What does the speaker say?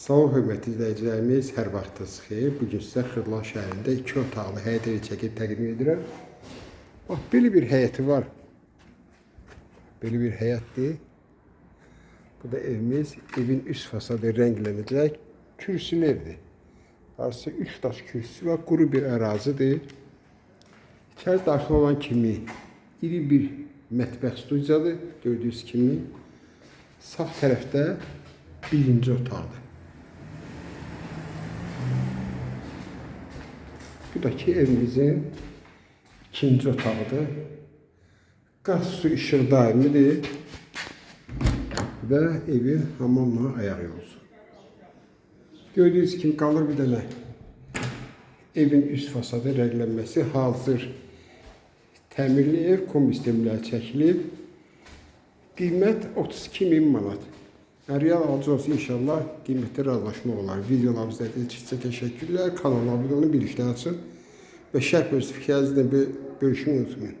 Salam hörmətli izləyicilərimiz, hər vaxtınız xeyir. Bu gün sizə Xırdalan şəhərində 2 otaqlı həyət evi çəkib təqdim edirəm. Bax, belə bir həyəti var. Belə bir həyətdir. Bu da evimiz, evin üst fasadı rənglənəcək kürsülərdir. Arası 3 daş kürsü var, quru bir ərazidir. İçəri daxil olan kimi iri bir mətbəx studiyadır, gördüyünüz kimi. Sağ tərəfdə birinci otaqdır. Bu da ki evimizin ikinci otağıdır. Qaz su işıq daimidir və evin hamamla ayağı olsun. Gördüyünüz kimi qalır bir dənə evin üst fasadı rənglənməsi hazır təmirli ev komisyonlar çəkilib. Qiymət 32 min manat. Eryan altı olsun inşallah kıymetli razılaşma olar. Videolarımızı izlediğiniz için teşekkürler. Kanala abone olun, bilinçli açın. Ve şerh ve bir görüşmeyi unutmayın.